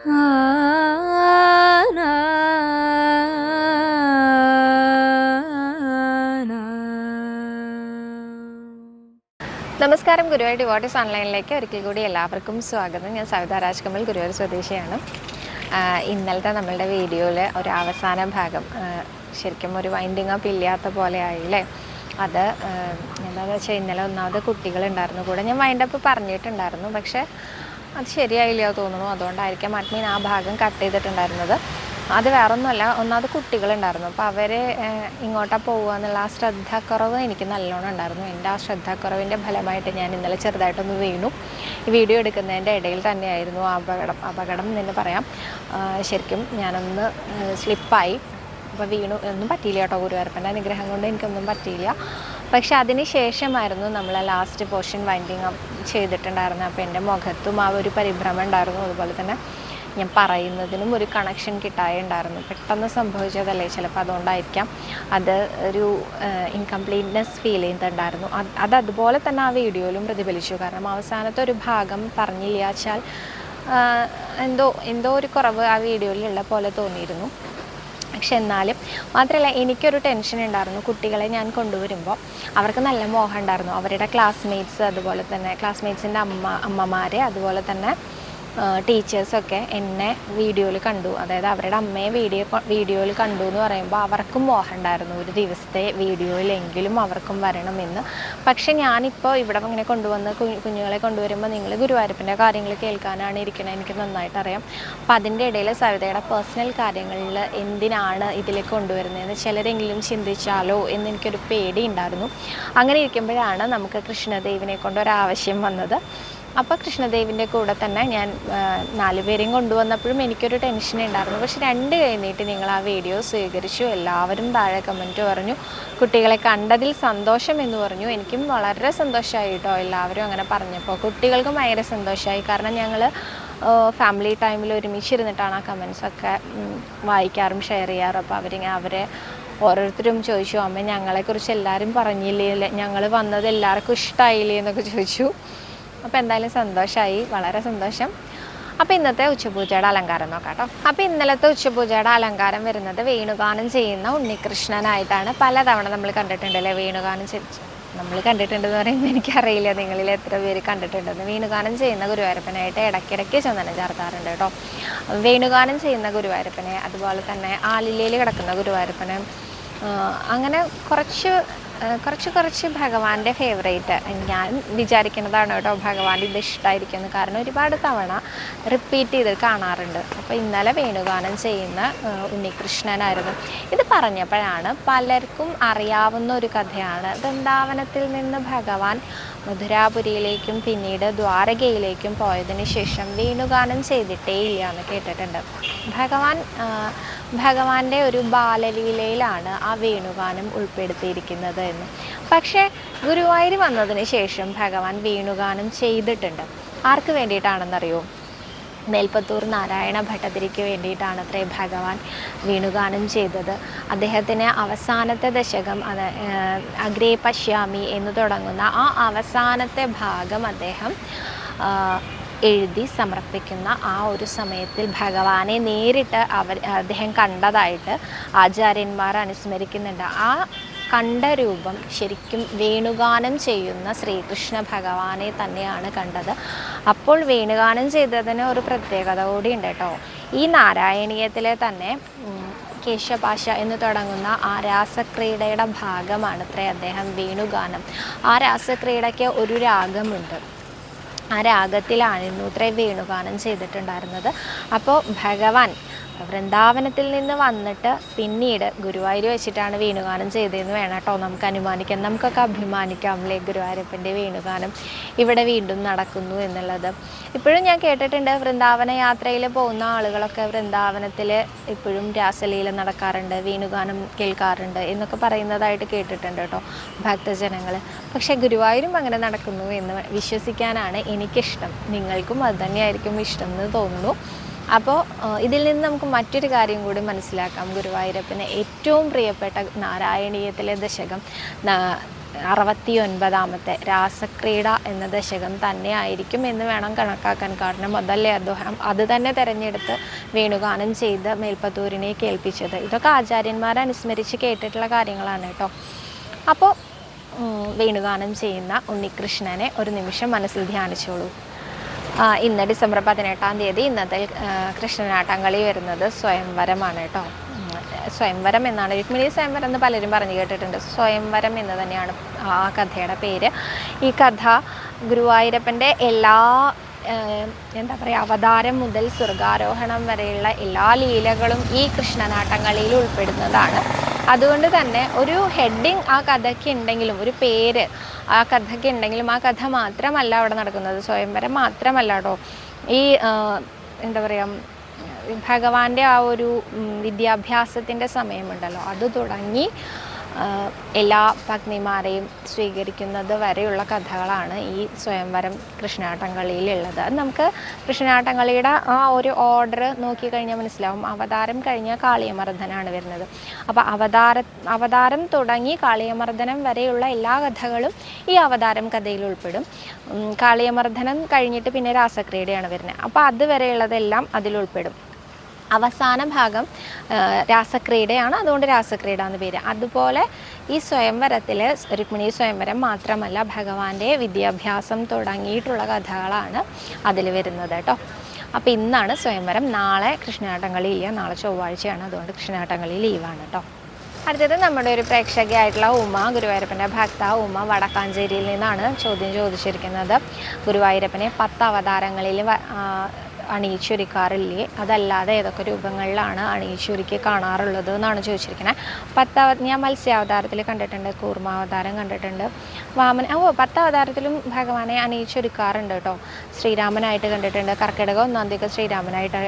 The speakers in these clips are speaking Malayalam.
നമസ്കാരം ഗുരുവായൂർ ഡിവോട്ടീസ് ഓൺലൈനിലേക്ക് ഒരിക്കൽ കൂടി എല്ലാവർക്കും സ്വാഗതം. ഞാൻ സവിത രാജ്കമൽ ഗുരുവായൂർ സ്വദേശിയാണ്. ഇന്നലത്തെ നമ്മളുടെ വീഡിയോയിലെ ഒരു അവസാന ഭാഗം ശരിക്കും ഒരു വൈൻഡിങ് അപ്പ് ഇല്ലാത്ത പോലെ ആയില്ലേ അത് എന്താണെന്ന് വെച്ചാൽ ഇന്നലെ ഒന്നാമത് കുട്ടികളുണ്ടായിരുന്നു കൂടെ. ഞാൻ വൈൻഡപ്പ് പറഞ്ഞിട്ടുണ്ടായിരുന്നു പക്ഷേ അത് ശരിയായില്ല തോന്നുന്നു. അതുകൊണ്ടായിരിക്കാം അഡ്മിൻ ആ ഭാഗം കട്ട് ചെയ്തിട്ടുണ്ടായിരുന്നത്. അത് വേറൊന്നുമല്ല ഒന്നാമത് കുട്ടികളുണ്ടായിരുന്നു. അപ്പോൾ അവരെ ഇങ്ങോട്ടാ പോകുക എന്നുള്ള ആ ശ്രദ്ധാക്കുറവ് എനിക്ക് നല്ലോണം ഉണ്ടായിരുന്നു. എന്റെ ആ ശ്രദ്ധാക്കുറവിന്റെ ഫലമായിട്ട് ഞാൻ ഇന്നലെ ചെറുതായിട്ടൊന്ന് വീണു. വീഡിയോ എടുക്കുന്നതിന്റെ ഇടയിൽ തന്നെയായിരുന്നു അപകടം. അപകടം എന്ന് പറയാം. ശരിക്കും ഞാനൊന്ന് സ്ലിപ്പായി അപ്പോൾ വീണു. ഒന്നും പറ്റിയില്ല കേട്ടോ ഗുരുവായൂരപ്പന്റെ അനുഗ്രഹം കൊണ്ട് എനിക്കൊന്നും പറ്റിയില്ല. പക്ഷെ അതിന് ശേഷമായിരുന്നു നമ്മൾ ലാസ്റ്റ് പോർഷൻ വൈൻഡിങ് അപ്പ് ചെയ്തിട്ടുണ്ടായിരുന്നത്. അപ്പോൾ എന്റെ മുഖത്തും ആ ഒരു പരിഭ്രമം ഉണ്ടായിരുന്നു. അതുപോലെ തന്നെ ഞാൻ പറയുന്നതിനും ഒരു കണക്ഷൻ കിട്ടായുണ്ടായിരുന്നു. പെട്ടെന്ന് സംഭവിച്ചതല്ലേ? ചിലപ്പോൾ അതുകൊണ്ടായിരിക്കാം. അത് ഒരു ഇൻകംപ്ലീറ്റ്നെസ് ഫീൽ ചെയ്യുന്നുണ്ടായിരുന്നു അത് അത് അതുപോലെ തന്നെ ആ വീഡിയോയിലും പ്രതിഫലിച്ചു. കാരണം അവസാനത്തെ ഒരു ഭാഗം പറഞ്ഞില്ല വെച്ചാൽ എന്തോ എന്തോ ഒരു കുറവ് ആ വീഡിയോയിലുള്ള പോലെ തോന്നിയിരുന്നു. പക്ഷെ എന്നാലും മാത്രമല്ല എനിക്കൊരു ടെൻഷൻ ഉണ്ടായിരുന്നു. കുട്ടികളെ ഞാൻ കൊണ്ടുവരുമ്പോൾ അവർക്ക് നല്ല മോഹം ഉണ്ടായിരുന്നു. അവരുടെ ക്ലാസ്മേറ്റ്സ് അതുപോലെ തന്നെ ക്ലാസ്മേറ്റ്സിന്റെ അമ്മ അമ്മമാരെ അതുപോലെ തന്നെ ടീച്ചേഴ്സൊക്കെ എന്നെ വീഡിയോയിൽ കണ്ടു. അതായത് അവരുടെ അമ്മയെ വീഡിയോ വീഡിയോയിൽ കണ്ടു എന്ന് പറയുമ്പോൾ അവർക്കും മോഹം ഉണ്ടായിരുന്നു ഒരു ദിവസത്തെ വീഡിയോയിലെങ്കിലും അവർക്കും വരണമെന്ന് പക്ഷെ ഞാനിപ്പോൾ ഇവിടെ ഇങ്ങനെ കൊണ്ടുവന്ന് കുഞ്ഞുങ്ങളെ കൊണ്ടുവരുമ്പോൾ നിങ്ങൾ ഗുരുവായൂരപ്പന്റെ കാര്യങ്ങൾ കേൾക്കാനാണ് ഇരിക്കുന്നത് എനിക്ക് നന്നായിട്ട് അറിയാം അപ്പം അതിന്റെ ഇടയിൽ സവിതയുടെ പേഴ്സണൽ കാര്യങ്ങളിൽ എന്തിനാണ് ഇതിലേക്ക് കൊണ്ടുവരുന്നതെന്ന് ചിലരെങ്കിലും ചിന്തിച്ചാലോ എന്ന് എനിക്കൊരു പേടി ഉണ്ടായിരുന്നു. അങ്ങനെ ഇരിക്കുമ്പോഴാണ് നമുക്ക് കൃഷ്ണദേവിനെ കൊണ്ട് ഒരാവശ്യം വന്നത്. അപ്പോൾ കൃഷ്ണദേവിന്റെ കൂടെ തന്നെ ഞാൻ നാലുപേരെയും കൊണ്ടുവന്നപ്പോഴും എനിക്കൊരു ടെൻഷൻ ഉണ്ടായിരുന്നു. പക്ഷെ രണ്ട് കഴിഞ്ഞിട്ട് നിങ്ങൾ ആ വീഡിയോ സ്വീകരിച്ചു. എല്ലാവരും താഴെ കമന്റ് പറഞ്ഞു. കുട്ടികളെ കണ്ടതിൽ സന്തോഷം എന്ന് പറഞ്ഞു. എനിക്കും വളരെ സന്തോഷമായി കേട്ടോ എല്ലാവരും അങ്ങനെ പറഞ്ഞപ്പോൾ കുട്ടികൾക്കും ഭയങ്കര സന്തോഷമായി. കാരണം ഞങ്ങൾ ഫാമിലി ടൈമിൽ ഒരുമിച്ചിരുന്നിട്ടാണ് ആ കമൻസൊക്കെ വായിക്കാറും ഷെയർ ചെയ്യാറും. അപ്പോൾ അവരിങ്ങനെ അവരെ ഓരോരുത്തരും ചോദിച്ചു അമ്മ ഞങ്ങളെക്കുറിച്ച് എല്ലാവരും പറഞ്ഞില്ലേ? ഞങ്ങൾ വന്നത് എല്ലാവർക്കും ഇഷ്ടമായില്ലേ എന്നൊക്കെ ചോദിച്ചു. അപ്പോൾ എന്തായാലും സന്തോഷമായി വളരെ സന്തോഷം. അപ്പോൾ ഇന്നത്തെ ഉച്ചപൂജയുടെ അലങ്കാരം നോക്കാം കേട്ടോ അപ്പോൾ ഇന്നലത്തെ ഉച്ചപൂജയുടെ അലങ്കാരം വരുന്നത് വേണുഗാനം ചെയ്യുന്ന ഉണ്ണികൃഷ്ണനായിട്ടാണ്. പലതവണ നമ്മൾ കണ്ടിട്ടുണ്ടല്ലേ വേണുഗാനം നമ്മൾ കണ്ടിട്ടുണ്ടെന്ന് പറയുമ്പോൾ എനിക്കറിയില്ല നിങ്ങളിൽ എത്ര പേര് കണ്ടിട്ടുണ്ടെന്ന്. വേണുഗാനം ചെയ്യുന്ന ഗുരുവായൂരപ്പനായിട്ട് ഇടയ്ക്കിടയ്ക്ക് ചന്ദനം ചേർത്താറുണ്ട് കേട്ടോ വേണുഗാനം ചെയ്യുന്ന ഗുരുവായൂരപ്പനെ അതുപോലെ തന്നെ ആലില്ലയിൽ കിടക്കുന്ന ഗുരുവായൂരപ്പനെ അങ്ങനെ കുറച്ച് കുറച്ച് കുറച്ച് ഭഗവാന്റെ ഫേവറേറ്റ് ഞാൻ വിചാരിക്കുന്നതാണ് കേട്ടോ ഭഗവാൻ ഇത് ഇഷ്ടമായിരിക്കുന്നത് കാരണം ഒരുപാട് തവണ റിപ്പീറ്റ് ചെയ്ത് കാണാറുണ്ട്. അപ്പോൾ ഇന്നലെ വേണുഗാനം ചെയ്യുന്ന ഉണ്ണികൃഷ്ണനായിരുന്നു. ഇത് പറഞ്ഞപ്പോഴാണ് പലർക്കും അറിയാവുന്ന ഒരു കഥയാണ്. വൃന്ദാവനത്തിൽ നിന്ന് ഭഗവാൻ മധുരാപുരിയിലേക്കും പിന്നീട് ദ്വാരകയിലേക്കും പോയതിന് ശേഷം വേണുഗാനം ചെയ്തിട്ടേ ഇല്ല എന്ന് കേട്ടിട്ടുണ്ട്. ഭഗവാൻ ഭഗവാന്റെ ഒരു ബാലലീലയിലാണ് ആ വേണുഗാനം ഉൾപ്പെടുത്തിയിരിക്കുന്നത് എന്ന്. പക്ഷേ ഗുരുവായൂർ വന്നതിന് ശേഷം ഭഗവാൻ വേണുഗാനം ചെയ്തിട്ടുണ്ട്. ആർക്ക് വേണ്ടിയിട്ടാണെന്നറിയോ? മേൽപ്പത്തൂർ നാരായണ ഭട്ടതിരിക്ക് വേണ്ടിയിട്ടാണ് അത്രേ ഭഗവാൻ വേണുഗാനം ചെയ്തത്. അദ്ദേഹത്തിന് അവസാനത്തെ ദശകം അത് അഗ്രേ പശ്യാമി എന്ന് തുടങ്ങുന്ന ആ അവസാനത്തെ ഭാഗം അദ്ദേഹം എഴുതി സമർപ്പിക്കുന്ന ആ ഒരു സമയത്തിൽ ഭഗവാനെ നേരിട്ട് അവർ അദ്ദേഹം കണ്ടതായിട്ട് ആചാര്യന്മാർ അനുസ്മരിക്കുന്നുണ്ട്. ആ കണ്ട രൂപം ശരിക്കും വേണുഗാനം ചെയ്യുന്ന ശ്രീകൃഷ്ണ ഭഗവാനെ തന്നെയാണ് കണ്ടത്. അപ്പോൾ വേണുഗാനം ചെയ്തതിന് ഒരു പ്രത്യേകത കൂടിയുണ്ട് കേട്ടോ. ഈ നാരായണീയത്തിലെ തന്നെ കേശപാശ എന്ന് തുടങ്ങുന്ന ആ രാസക്രീഡയുടെ ഭാഗമാണ് അത്രേ അദ്ദേഹം വേണുഗാനം. ആ രാസക്രീഡയ്ക്ക് ഒരു രാഗമുണ്ട്. ആ രാഗത്തിലായിരുന്നു ഇത്രേ വേണുഗാനം ചെയ്തിട്ടുണ്ടായിരുന്നത്. അപ്പോൾ ഭഗവാൻ വൃന്ദാവനത്തിൽ നിന്ന് വന്നിട്ട് പിന്നീട് ഗുരുവായൂർ വെച്ചിട്ടാണ് വേണുഗാനം ചെയ്തതെന്ന് വേണം കേട്ടോ. നമുക്ക് അനുമാനിക്കാം. നമുക്കൊക്കെ അഭിമാനിക്കാം അല്ലേ? ഗുരുവായൂരപ്പന്റെ വേണുഗാനം ഇവിടെ വീണ്ടും നടക്കുന്നു എന്നുള്ളത്. ഇപ്പോഴും ഞാൻ കേട്ടിട്ടുണ്ട് വൃന്ദാവന യാത്രയിൽ പോകുന്ന ആളുകളൊക്കെ വൃന്ദാവനത്തിൽ ഇപ്പോഴും രാസലീല നടക്കാറുണ്ട് വേണുഗാനം കേൾക്കാറുണ്ട് എന്നൊക്കെ പറയുന്നതായിട്ട് കേട്ടിട്ടുണ്ട് കേട്ടോ ഭക്തജനങ്ങൾ പക്ഷേ ഗുരുവായൂരും അങ്ങനെ നടക്കുന്നു എന്ന് വിശ്വസിക്കാനാണ് എനിക്കിഷ്ടം. നിങ്ങൾക്കും അത് തന്നെയായിരിക്കും ഇഷ്ടം എന്ന് തോന്നുന്നു. അപ്പോൾ ഇതിൽ നിന്ന് നമുക്ക് മറ്റൊരു കാര്യം കൂടി മനസ്സിലാക്കാം. ഗുരുവായൂരപ്പന് ഏറ്റവും പ്രിയപ്പെട്ട നാരായണീയത്തിലെ ദശകം അറുപത്തി ഒൻപതാമത്തെ രാസക്രീഡ എന്ന ദശകം തന്നെ ആയിരിക്കും എന്ന് വേണം കണക്കാക്കാൻ കാരണം അതല്ലേ അദ്ദേഹം അത് തന്നെ തിരഞ്ഞെടുത്ത് വേണുഗാനം ചെയ്ത് മേൽപ്പത്തൂരിനെ കേൾപ്പിച്ചത്. ഇതൊക്കെ ആചാര്യന്മാരെ അനുസ്മരിച്ച് കേട്ടിട്ടുള്ള കാര്യങ്ങളാണ് കേട്ടോ. അപ്പോൾ വേണുഗാനം ചെയ്യുന്ന ഉണ്ണികൃഷ്ണനെ ഒരു നിമിഷം മനസ്സിൽ ധ്യാനിച്ചോളൂ. ഇന്ന് ഡിസംബർ പതിനെട്ടാം തീയതി ഇന്നത്തെ കൃഷ്ണനാട്ടം കൃഷ്ണനാട്ടംകളി വരുന്നത് സ്വയംവരമാണ് കേട്ടോ. സ്വയംവരം എന്നാണ്. രുക്മിണി സ്വയംവരം എന്ന് പലരും പറഞ്ഞു കേട്ടിട്ടുണ്ട്. സ്വയംവരം എന്ന് തന്നെയാണ് ആ കഥയുടെ പേര്. ഈ കഥ ഗുരുവായൂരപ്പന്റെ എല്ലാ എന്താ പറയുക അവതാരം മുതൽ സ്വർഗാരോഹണം വരെയുള്ള എല്ലാ ലീലകളും ഈ കൃഷ്ണനാട്ടംകളിയിൽ ഉൾപ്പെടുന്നതാണ്. അതുകൊണ്ട് തന്നെ ഒരു ഹെഡിങ് ആ കഥയ്ക്ക് ഉണ്ടെങ്കിലും ഒരു പേര് ആ കഥയ്ക്ക് ഉണ്ടെങ്കിലും ആ കഥ മാത്രമല്ല അവിടെ നടക്കുന്നത്. സ്വയംവരം മാത്രമല്ല കേട്ടോ. ഈ എന്താ പറയുക ഭഗവാന്റെ ആ ഒരു വിദ്യാഭ്യാസത്തിന്റെ സമയമുണ്ടല്ലോ. അത് തുടങ്ങി എല്ലാ പത്നിമാരെയും സ്വീകരിക്കുന്നത് വരെയുള്ള കഥകളാണ് ഈ സ്വയംവരം കൃഷ്ണാട്ടംകളിയിലുള്ളത്. അത് നമുക്ക് കൃഷ്ണാട്ടംകളിയുടെ ആ ഒരു ഓർഡർ നോക്കിക്കഴിഞ്ഞാൽ മനസ്സിലാവും. അവതാരം കഴിഞ്ഞ കാളിയമർദ്ദനാണ് വരുന്നത്. അപ്പോൾ അവതാര അവതാരം തുടങ്ങി കാളിയമർദ്ദനം വരെയുള്ള എല്ലാ കഥകളും ഈ അവതാരം കഥയിൽ ഉൾപ്പെടും. കാളിയമർദ്ദനം കഴിഞ്ഞിട്ട് പിന്നെ രാസക്രീഡയാണ് വരുന്നത്. അപ്പോൾ അതുവരെയുള്ളതെല്ലാം അതിൽ ഉൾപ്പെടും. അവസാന ഭാഗം രാസക്രീഡയാണ്. അതുകൊണ്ട് രാസക്രീഡ എന്ന് പേര്. അതുപോലെ ഈ സ്വയംവരത്തിൽ രുക്മിണി സ്വയംവരം മാത്രമല്ല ഭഗവാന്റെ വിദ്യാഭ്യാസം തുടങ്ങിയിട്ടുള്ള കഥകളാണ് അതിൽ വരുന്നത് കേട്ടോ. അപ്പോൾ ഇന്നാണ് സ്വയംവരം. നാളെ കൃഷ്ണനാട്ടംകളി ഇല്ല. നാളെ ചൊവ്വാഴ്ചയാണ്. അതുകൊണ്ട് കൃഷ്ണനാട്ടംകളി ലീവാണ് കേട്ടോ. അടുത്തത് നമ്മുടെ ഒരു പ്രേക്ഷകയായിട്ടുള്ള ഉമ ഗുരുവായൂരപ്പന്റെ ഭക്ത ഉമ വടക്കാഞ്ചേരിയിൽ നിന്നാണ് ചോദ്യം ചോദിച്ചിരിക്കുന്നത്. ഗുരുവായൂരപ്പനെ പത്ത് അവതാരങ്ങളിൽ അണിയിച്ചൊരുക്കാറില്ലേ അതല്ലാതെ ഏതൊക്കെ രൂപങ്ങളിലാണ് അണിയിച്ചൊരുക്കി കാണാറുള്ളത് എന്നാണ് ചോദിച്ചിരിക്കുന്നത് പത്താവ ഞാൻ മത്സ്യാവതാരത്തിൽ കണ്ടിട്ടുണ്ട് കൂർമാവതാരം കണ്ടിട്ടുണ്ട് വാമന ഓ പത്താവതാരത്തിലും ഭഗവാനെ അണിയിച്ചൊരുക്കാറുണ്ട് കേട്ടോ. ശ്രീരാമനായിട്ട് കണ്ടിട്ടുണ്ട് കർക്കിടക ഒന്നാം തീയതി ശ്രീരാമനായിട്ട്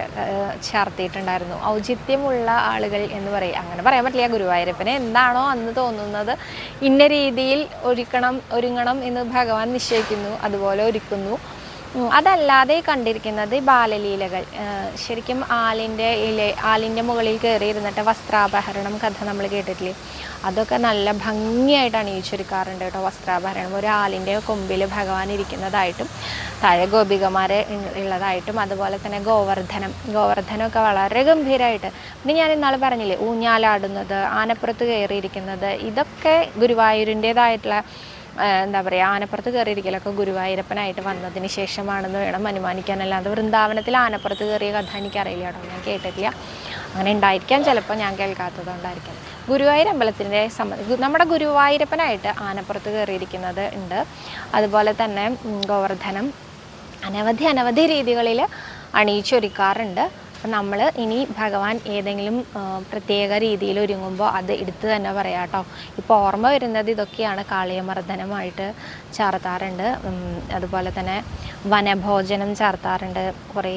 ചേർത്തിയിട്ടുണ്ടായിരുന്നു. ഔചിത്യമുള്ള ആളുകൾ എന്ന് പറയും. അങ്ങനെ പറയാൻ പറ്റില്ല ഗുരുവായൂരപ്പനെ എന്താണോ അന്ന് തോന്നുന്നത്. ഇന്ന രീതിയിൽ ഒരുക്കണം ഒരുങ്ങണം എന്ന് ഭഗവാൻ നിശ്ചയിക്കുന്നു അതുപോലെ ഒരുക്കുന്നു. അതല്ലാതെ കണ്ടിരിക്കുന്നത് ബാലലീലകൾ. ശരിക്കും ആലിന്റെ ഇല ആലിന്റെ മുകളിൽ കയറി ഇരുന്നിട്ട് വസ്ത്രാപഹരണം കഥ നമ്മൾ കേട്ടിട്ടില്ലേ? അതൊക്കെ നല്ല ഭംഗിയായിട്ട് അണിയിച്ചൊരുക്കാറുണ്ട് കേട്ടോ വസ്ത്രാഭരണം ഒരു ആലിന്റെ കൊമ്പിൽ ഭഗവാൻ ഇരിക്കുന്നതായിട്ടും താഴെ ഗോപികമാരെ ഉള്ളതായിട്ടും അതുപോലെ തന്നെ ഗോവർദ്ധനം. ഗോവർദ്ധനമൊക്കെ വളരെ ഗംഭീരമായിട്ട് പിന്നെ ഞാൻ ഇന്നാൾ പറഞ്ഞില്ലേ ഊഞ്ഞാലാടുന്നത് ആനപ്പുറത്ത് കയറിയിരിക്കുന്നത് ഇതൊക്കെ ഗുരുവായൂരിന്റേതായിട്ടുള്ള എന്താ പറയുക ആനപ്പുറത്ത് കയറിയിരിക്കലൊക്കെ ഗുരുവായൂരപ്പനായിട്ട് വന്നതിന് ശേഷമാണെന്ന് വേണം അനുമാനിക്കാനല്ലാതെ വൃന്ദാവനത്തിൽ ആനപ്പുറത്ത് കയറിയ കഥ എനിക്കറിയില്ല കേട്ടോ ഞാൻ കേട്ടിട്ടില്ല. അങ്ങനെ ഉണ്ടായിരിക്കാം ചിലപ്പോൾ ഞാൻ കേൾക്കാത്തതുകൊണ്ടായിരിക്കാം ഗുരുവായൂർ അമ്പലത്തിന്റെ സംബന്ധിച്ച് നമ്മുടെ ഗുരുവായൂരപ്പനായിട്ട് ആനപ്പുറത്ത് കയറിയിരിക്കുന്നത് ഉണ്ട്. അതുപോലെ തന്നെ ഗോവർദ്ധനം. അനവധി അനവധി രീതികളിൽ അണിയിച്ചൊരുക്കാറുണ്ട്. അപ്പം നമ്മൾ ഇനി ഭഗവാൻ ഏതെങ്കിലും പ്രത്യേക രീതിയിൽ ഒരുങ്ങുമ്പോൾ അത് എടുത്തു തന്നെ പറയാം കേട്ടോ ഇപ്പോൾ ഓർമ്മ വരുന്നത് ഇതൊക്കെയാണ് കാളിയമർദ്ദനമായിട്ട് ചാർത്താറുണ്ട്. അതുപോലെ തന്നെ വനഭോജനം ചാർത്താറുണ്ട്. കുറേ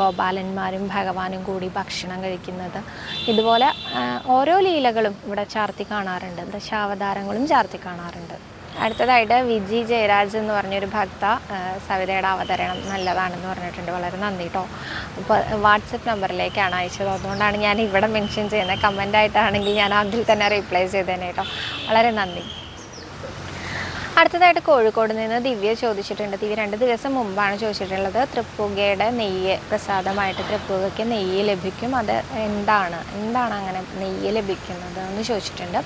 ഗോപാലന്മാരും ഭഗവാനും കൂടി ഭക്ഷണം കഴിക്കുന്നത്. ഇതുപോലെ ഓരോ ലീലകളും ഇവിടെ ചാർത്തി കാണാറുണ്ട്. ദശാവതാരങ്ങളും ചാർത്തി കാണാറുണ്ട്. അടുത്തതായിട്ട് വിജി ജയരാജ് എന്ന് പറഞ്ഞൊരു ഭക്ത സവിതയുടെ അവതരണം നല്ലതാണെന്ന് പറഞ്ഞിട്ടുണ്ട്. വളരെ നന്ദി കേട്ടോ അപ്പോൾ വാട്സപ്പ് നമ്പറിലേക്കാണ് അയച്ചത്. അതുകൊണ്ടാണ് ഞാൻ ഇവിടെ മെൻഷൻ ചെയ്യുന്നത്. കമന്റ് ആയിട്ടാണെങ്കിൽ ഞാൻ അതിൽ തന്നെ റിപ്ലൈ ചെയ്തേനെ കേട്ടോ വളരെ നന്ദി. അടുത്തതായിട്ട് കോഴിക്കോട് നിന്ന് ദിവ്യ ചോദിച്ചിട്ടുണ്ട്. ദിവ്യ രണ്ട് ദിവസം മുമ്പാണ് ചോദിച്ചിട്ടുള്ളത്. തൃപ്പുകയുടെ നെയ്യ് പ്രസാദമായിട്ട് തൃപ്പുകയ്ക്ക് നെയ്യ് ലഭിക്കും. അത് എന്താണ്? എന്താണ് അങ്ങനെ നെയ്യ് ലഭിക്കുന്നത് എന്ന് ചോദിച്ചിട്ടുണ്ട്.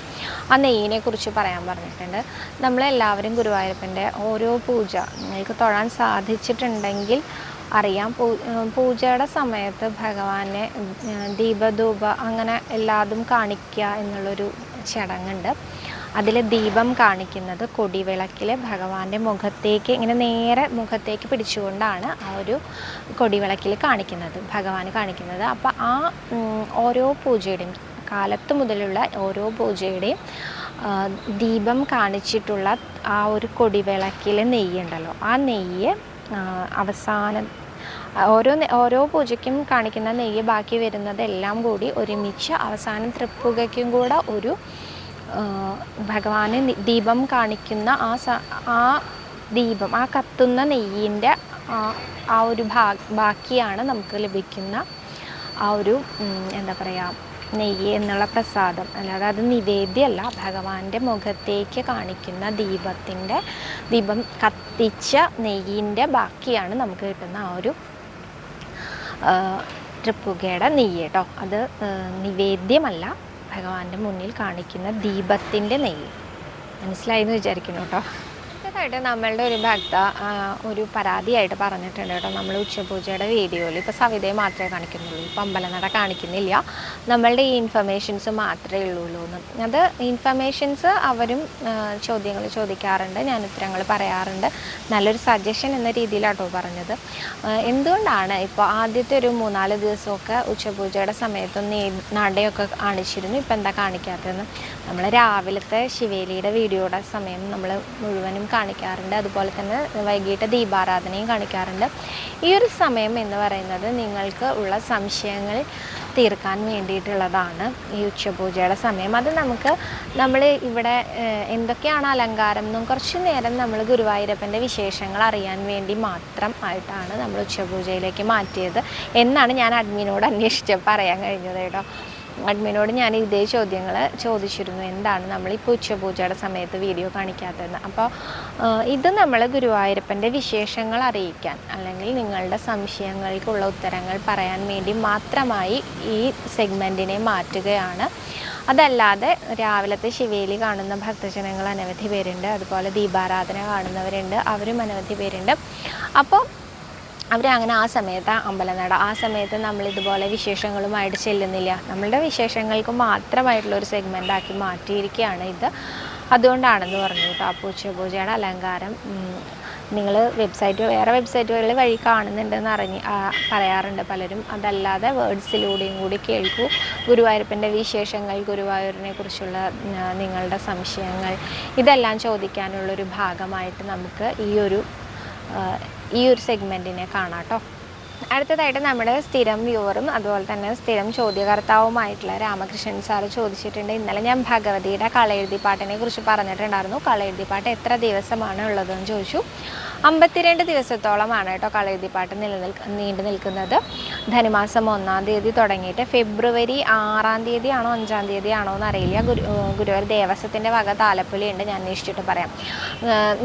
ആ നെയ്യിനെ കുറിച്ച് പറയാൻ പറഞ്ഞിട്ടുണ്ട്. നമ്മളെല്ലാവരും ഗുരുവായൂരപ്പന്റെ ഓരോ പൂജ നിങ്ങൾക്ക് തൊഴാൻ സാധിച്ചിട്ടുണ്ടെങ്കിൽ അറിയാം. പൂജയുടെ സമയത്ത് ഭഗവാനെ ദീപധൂപ അങ്ങനെ എല്ലാതും കാണിക്കുക എന്നുള്ളൊരു ചടങ്ങുണ്ട്. അതിൽ ദീപം കാണിക്കുന്നത് കൊടിവിളക്കിൽ ഭഗവാന്റെ മുഖത്തേക്ക് ഇങ്ങനെ നേരെ മുഖത്തേക്ക് പിടിച്ചുകൊണ്ടാണ് ആ ഒരു കൊടിവിളക്കിൽ കാണിക്കുന്നത് ഭഗവാൻ കാണിക്കുന്നത്. അപ്പോൾ ആ ഓരോ പൂജയുടെയും കാലത്ത് മുതലുള്ള ഓരോ പൂജയുടെയും ദീപം കാണിച്ചിട്ടുള്ള ആ ഒരു കൊടിവിളക്കിൽ നെയ്യുണ്ടല്ലോ ആ നെയ്യ് അവസാന ഓരോ ഓരോ പൂജയ്ക്കും കാണിക്കുന്ന നെയ്യ് ബാക്കി വരുന്നതെല്ലാം കൂടി ഒരുമിച്ച് അവസാനം തൃപ്പുകയ്ക്കും കൂടെ ഒരു ഭഗവാന് ദീപം കാണിക്കുന്ന ആ ആ ദീപം ആ കത്തുന്ന നെയ്യിന്റെ ആ ഒരു ബാക്കിയാണ് നമുക്ക് ലഭിക്കുന്ന ആ ഒരു എന്താ പറയുക നെയ്യ് എന്നുള്ള പ്രസാദം. അല്ലാതെ അത് നിവേദ്യമല്ല. ഭഗവാന്റെ മുഖത്തേക്ക് കാണിക്കുന്ന ദീപത്തിന്റെ ദീപം കത്തിച്ച നെയ്യിന്റെ ബാക്കിയാണ് നമുക്ക് കിട്ടുന്ന ആ ഒരു തൃപ്പുകയുടെ നെയ്യ് കേട്ടോ. അത് നിവേദ്യമല്ല. ഭഗവാന്റെ മുന്നിൽ കാണിക്കുന്ന ദീപത്തിന്റെ നെയ്യ്. മനസ്സിലായി എന്ന് വിചാരിക്കുന്നു കേട്ടോ. അടുത്തതായിട്ട് നമ്മളുടെ ഒരു ഭക്ത ഒരു പരാതിയായിട്ട് പറഞ്ഞിട്ടുണ്ട് കേട്ടോ. നമ്മൾ ഉച്ചപൂജയുടെ വീഡിയോയിൽ. ഇപ്പോൾ സവിതയെ മാത്രമേ കാണിക്കുന്നുള്ളൂ. ഇപ്പോൾ അമ്പലനട കാണിക്കുന്നില്ല. നമ്മളുടെ ഈ ഇൻഫർമേഷൻസ് മാത്രമേ ഉള്ളൂ എന്ന്. അത് ഇൻഫർമേഷൻസ് അവരും ചോദ്യങ്ങൾ ചോദിക്കാറുണ്ട്. ഞാൻ ഉത്തരങ്ങൾ പറയാറുണ്ട്. നല്ലൊരു സജഷൻ എന്ന രീതിയിലാട്ടോ പറഞ്ഞത്. എന്തുകൊണ്ടാണ് ഇപ്പോൾ ആദ്യത്തെ ഒരു മൂന്നാൽ ദിവസമൊക്കെ ഉച്ചപൂജയുടെ സമയത്തൊന്ന് നടയൊക്കെ കാണിച്ചിരുന്നു? ഇപ്പം എന്താ കാണിക്കാത്തതെന്ന്? നമ്മൾ രാവിലത്തെ ശിവേലിയുടെ വീഡിയോയുടെ സമയം നമ്മൾ മുഴുവനും കാണിക്കാറുണ്ട്. അതുപോലെ തന്നെ വൈകിട്ട് ദീപാരാധനയും കാണിക്കാറുണ്ട്. ഈ ഒരു സമയം എന്ന് പറയുന്നത് നിങ്ങൾക്ക് ഉള്ള സംശയങ്ങൾ തീർക്കാൻ വേണ്ടിയിട്ടുള്ളതാണ് ഈ ഉച്ചപൂജയുടെ സമയം. അത് നമുക്ക് നമ്മൾ ഇവിടെ എന്തൊക്കെയാണ് അലങ്കാരം എന്നും കുറച്ച് നേരം നമ്മൾ ഗുരുവായൂരപ്പന്റെ വിശേഷങ്ങൾ അറിയാൻ വേണ്ടി മാത്രം ആയിട്ടാണ് നമ്മൾ ഉച്ചപൂജയിലേക്ക് മാറ്റിയത് എന്നാണ് ഞാൻ അഡ്മിനോട് അന്വേഷിച്ചപ്പോൾ പറയാൻ കഴിഞ്ഞത് കേട്ടോ. അഡ്മിനോട് ഞാൻ ഇതേ ചോദ്യങ്ങൾ ചോദിച്ചിരുന്നു. എന്താണ് നമ്മൾ നമ്മളിപ്പോൾ ഉച്ചപൂജയുടെ സമയത്ത് വീഡിയോ കാണിക്കാത്തതെന്ന്? അപ്പോൾ ഇത് നമ്മൾ ഗുരുവായൂരപ്പന്റെ വിശേഷങ്ങൾ അറിയിക്കാൻ അല്ലെങ്കിൽ നിങ്ങളുടെ സംശയങ്ങൾക്കുള്ള ഉത്തരങ്ങൾ പറയാൻ വേണ്ടി മാത്രമായി ഈ സെഗ്മെന്റിനെ മാറ്റുകയാണ്. അതല്ലാതെ രാവിലത്തെ ശിവേലി കാണുന്ന ഭക്തജനങ്ങൾ അനവധി പേരുണ്ട്. അതുപോലെ ദീപാരാധന കാണുന്നവരുണ്ട്. അവരും അനവധി പേരുണ്ട്. അപ്പോൾ അവർ അങ്ങനെ ആ സമയത്ത് അമ്പലനട ആ സമയത്ത് നമ്മൾ ഇതുപോലെ വിശേഷങ്ങളുമായിട്ട് ചെല്ലുന്നില്ല. നമ്മളുടെ വിശേഷങ്ങൾക്ക് മാത്രമായിട്ടുള്ള ഒരു സെഗ്മെന്റ് ആക്കി മാറ്റിയിരിക്കുകയാണ് ഇത്. അതുകൊണ്ടാണെന്ന് പറഞ്ഞു കേട്ടോ ആ ഉച്ചപൂജയുടെ അലങ്കാരം. നിങ്ങൾ വെബ്സൈറ്റ് വേറെ വെബ്സൈറ്റുകളിൽ വഴി കാണുന്നുണ്ടെന്ന് അറിഞ്ഞ് പറയാറുണ്ട് പലരും. അതല്ലാതെ വേർഡ്സിലൂടെയും കൂടി കേൾക്കൂ. ഗുരുവായൂരപ്പന്റെ വിശേഷങ്ങൾ ഗുരുവായൂരിനെ കുറിച്ചുള്ള നിങ്ങളുടെ സംശയങ്ങൾ ഇതെല്ലാം ചോദിക്കാനുള്ളൊരു ഭാഗമായിട്ട് നമുക്ക് ഈ ഒരു ഈ ഒരു സെഗ്മെന്റിനെ കാണാം കേട്ടോ. അടുത്തതായിട്ട് നമ്മുടെ സ്ഥിരം വ്യൂവറും അതുപോലെ തന്നെ സ്ഥിരം ചോദ്യകർത്താവുമായിട്ടുള്ള രാമകൃഷ്ണൻ സാർ ചോദിച്ചിട്ടുണ്ട്. ഇന്നലെ ഞാൻ ഭഗവതിയുടെ കളയെഴുതിപ്പാട്ടിനെ കുറിച്ച് പറഞ്ഞിട്ടുണ്ടായിരുന്നു. കളയെഴുതിപ്പാട്ട് എത്ര ദിവസമാണ് ഉള്ളതെന്ന് ചോദിച്ചു. അമ്പത്തിരണ്ട് ദിവസത്തോളമാണ് കേട്ടോ കളയുതിപ്പാട്ട് നിലനിൽക്ക നീണ്ടു നിൽക്കുന്നത്. ധനുമാസം ഒന്നാം തീയതി തുടങ്ങിയിട്ട് ഫെബ്രുവരി ആറാം തീയതി ആണോ അഞ്ചാം തീയതി ആണോ എന്ന് അറിയില്ല ഗുരു ഗുരുവായൂർ ദേവസ്വത്തിന്റെ വക താലപ്പൊലി ഉണ്ട് ഞാൻ അന്വേഷിച്ചിട്ട് പറയാം.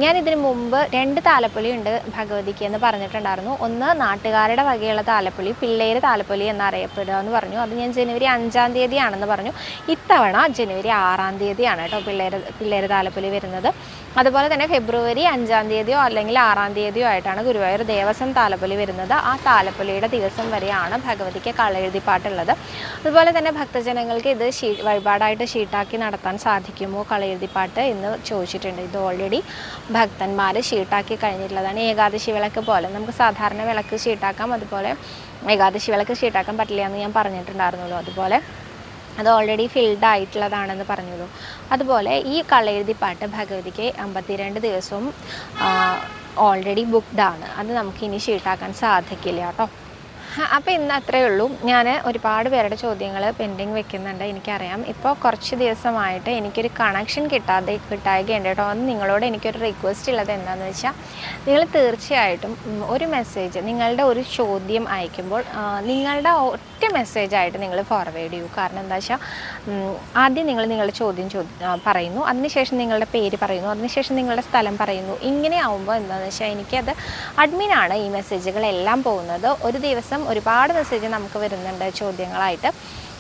ഞാൻ ഇതിന് മുമ്പ് രണ്ട് താലപ്പൊലി ഉണ്ട് ഭഗവതിക്ക് എന്ന് പറഞ്ഞിട്ടുണ്ടായിരുന്നു. ഒന്ന് നാട്ടുകാരുടെ വകയുള്ള താലപ്പൊലി പിള്ളേര് താലപ്പൊലി എന്നറിയപ്പെടുക എന്ന് പറഞ്ഞു. അത് ഞാൻ ജനുവരി അഞ്ചാം തീയതിയാണെന്ന് പറഞ്ഞു. ഇത്തവണ ജനുവരി ആറാം തീയതിയാണ് കേട്ടോ പിള്ളേര് പിള്ളേര് താലപ്പൊലി വരുന്നത്. അതുപോലെ തന്നെ ഫെബ്രുവരി അഞ്ചാം തീയതിയോ അല്ലെങ്കിൽ ആറാം തീയതിയോ ആയിട്ടാണ് ഗുരുവായൂർ ദേവസ്വം താലപ്പൊലി വരുന്നത്. ആ താലപ്പൊലിയുടെ ദിവസം വരെയാണ് ഭഗവതിക്ക് കളയെഴുതിപ്പാട്ടുള്ളത് അതുപോലെ തന്നെ ഭക്തജനങ്ങൾക്ക് ഇത് ഷീ വഴിപാടായിട്ട് ഷീട്ടാക്കി നടത്താൻ സാധിക്കുമോ കളയെഴുതിപ്പാട്ട് എന്ന് ചോദിച്ചിട്ടുണ്ട്. ഇത് ഓൾറെഡി ഭക്തന്മാർ ഷീട്ടാക്കി കഴിഞ്ഞിട്ടുള്ളതാണ്. ഏകാദശി വിളക്ക് പോലെ നമുക്ക് സാധാരണ വിളക്ക് ഷീട്ടാക്കാം. അതുപോലെ ഏകാദശി വിളക്ക് ഷീട്ടാക്കാൻ പറ്റില്ല എന്ന് ഞാൻ പറഞ്ഞിട്ടുണ്ടായിരുന്നല്ലോ അതുപോലെ അത് ഓൾറെഡി ഫിൽഡ് ആയിട്ടുള്ളതാണെന്ന് പറഞ്ഞുള്ളൂ അതുപോലെ ഈ കളയെഴുതിപ്പാട്ട് ഭഗവതിക്ക് അമ്പത്തിരണ്ട് ദിവസവും ഓൾറെഡി ബുക്ക്ഡ് ആണ്. അത് നമുക്ക് ഇനി ഷീട്ടാക്കാൻ സാധിക്കില്ല കേട്ടോ. അപ്പോൾ ഇന്ന് അത്രയേ ഉള്ളൂ. ഞാൻ ഒരുപാട് പേരുടെ ചോദ്യങ്ങൾ പെൻഡിങ് വെക്കുന്നുണ്ട് എനിക്കറിയാം. ഇപ്പോൾ കുറച്ച് ദിവസമായിട്ട് എനിക്കൊരു കണക്ഷൻ കിട്ടാതെ കിട്ടായികയുണ്ട് കേട്ടോ. അന്ന് നിങ്ങളോട് എനിക്കൊരു റിക്വസ്റ്റ് ഉള്ളത് എന്താണെന്ന് വെച്ചാൽ നിങ്ങൾ തീർച്ചയായിട്ടും ഒരു മെസ്സേജ് നിങ്ങളുടെ ഒരു ചോദ്യം അയക്കുമ്പോൾ നിങ്ങളുടെ ഒറ്റ മെസ്സേജായിട്ട് നിങ്ങൾ ഫോർവേഡ് ചെയ്യൂ. കാരണം എന്താ വെച്ചാൽ ആദ്യം നിങ്ങൾ നിങ്ങളുടെ ചോദ്യം ചോദി പറയുന്നു. അതിനുശേഷം നിങ്ങളുടെ പേര് പറയുന്നു. അതിനുശേഷം നിങ്ങളുടെ സ്ഥലം പറയുന്നു. ഇങ്ങനെ ആവുമ്പോൾ എന്താണെന്ന് വെച്ചാൽ എനിക്കത് അഡ്മിനാണ് ഈ മെസ്സേജുകളെല്ലാം പോകുന്നത്. ഒരു ദിവസം ഒരുപാട് മെസ്സേജ് നമുക്ക് വരുന്നുണ്ട് ചോദ്യങ്ങളായിട്ട്.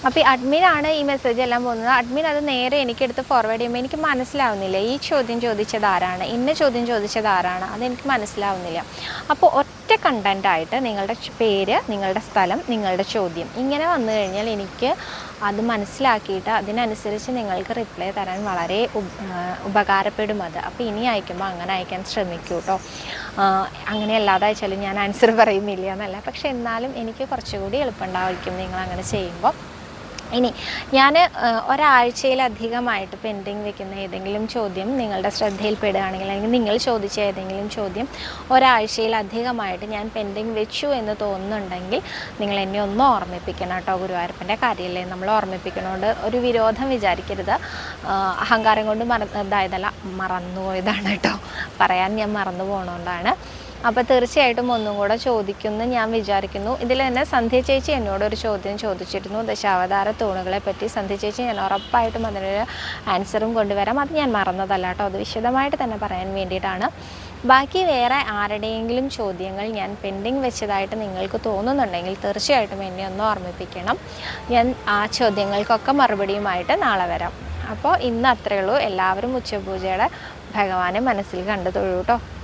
അപ്പോൾ ഈ അഡ്മിനാണ് ഈ മെസ്സേജ് എല്ലാം പോകുന്നത്. അഡ്മിൻ അത് നേരെ എനിക്കെടുത്ത് ഫോർവേഡ് ചെയ്യുമ്പോൾ എനിക്ക് മനസ്സിലാവുന്നില്ല. ഈ ചോദ്യം ചോദിച്ചത് ആരാണ്? ഇന്ന ചോദ്യം ചോദിച്ചത് ആരാണ്? അതെനിക്ക് മനസ്സിലാവുന്നില്ല. അപ്പോൾ ഒറ്റ കണ്ടന്റായിട്ട് നിങ്ങളുടെ പേര് നിങ്ങളുടെ സ്ഥലം നിങ്ങളുടെ ചോദ്യം ഇങ്ങനെ വന്നു കഴിഞ്ഞാൽ എനിക്ക് അത് മനസ്സിലാക്കിയിട്ട് അതിനനുസരിച്ച് നിങ്ങൾക്ക് റിപ്ലൈ തരാൻ വളരെ ഉപ- ഉപകാരപ്പെടും അത്. അപ്പോൾ ഇനി അയക്കുമ്പോൾ അങ്ങനെ അയക്കാൻ ശ്രമിക്കൂ കേട്ടോ അങ്ങനെ അല്ലാതെ അയച്ചാലും ഞാൻ ആൻസർ പറയുന്നില്ല എന്നല്ല. പക്ഷെ എന്നാലും എനിക്ക് കുറച്ചുകൂടി എളുപ്പമുണ്ടായിരിക്കും നിങ്ങൾ അങ്ങനെ ചെയ്യുമ്പോൾ ഇനി ഞാൻ ഒരാഴ്ചയിലധികമായിട്ട് പെൻഡിങ് വെക്കുന്ന ഏതെങ്കിലും ചോദ്യം നിങ്ങളുടെ ശ്രദ്ധയിൽപ്പെടുകയാണെങ്കിൽ അല്ലെങ്കിൽ നിങ്ങൾ ചോദിച്ച ഏതെങ്കിലും ചോദ്യം ഒരാഴ്ചയിലധികമായിട്ട് ഞാൻ പെൻഡിങ് വെച്ചു എന്ന് തോന്നുന്നുണ്ടെങ്കിൽ നിങ്ങൾ എന്നെ ഒന്ന് ഓർമ്മിപ്പിക്കണം കേട്ടോ ഗുരുവായൂരപ്പന്റെ കാര്യമല്ലേ നമ്മൾ ഓർമ്മിപ്പിക്കണോണ്ട് ഒരു വിരോധം വിചാരിക്കരുത്. അഹങ്കാരം കൊണ്ട് മറ ഇതായതല്ല മറന്നുപോയതാണ് കേട്ടോ. പറയാൻ ഞാൻ മറന്നു പോകണോണ്ടാണ് അപ്പോൾ തീർച്ചയായിട്ടും ഒന്നും കൂടെ ചോദിക്കുമെന്ന് ഞാൻ വിചാരിക്കുന്നു. ഇതിൽ തന്നെ സന്ധ്യ ചേച്ചി എന്നോട് ഒരു ചോദ്യം ചോദിച്ചിരുന്നു. ദശാവതാര തൂണുകളെ പറ്റി സന്ധ്യ ചേച്ചി ഞാൻ ഉറപ്പായിട്ടും അതിനൊരു ആൻസറും കൊണ്ടുവരാം. അത് ഞാൻ മറന്നതല്ല കേട്ടോ. അത് വിശദമായിട്ട് തന്നെ പറയാൻ വേണ്ടിയിട്ടാണ്. ബാക്കി വേറെ ആരുടെയെങ്കിലും ചോദ്യങ്ങൾ ഞാൻ പെൻഡിങ് വെച്ചതായിട്ട് നിങ്ങൾക്ക് തോന്നുന്നുണ്ടെങ്കിൽ തീർച്ചയായിട്ടും എന്നെ ഒന്ന് ഓർമ്മിപ്പിക്കണം. ഞാൻ ആ ചോദ്യങ്ങൾക്കൊക്കെ മറുപടിയുമായിട്ട് നാളെ വരാം. അപ്പോൾ ഇന്ന് അത്രയേ ഉള്ളൂ. എല്ലാവരും ഉച്ചപൂജയുടെ ഭഗവാനെ മനസ്സിൽ കണ്ടു തൊഴൂ കേട്ടോ.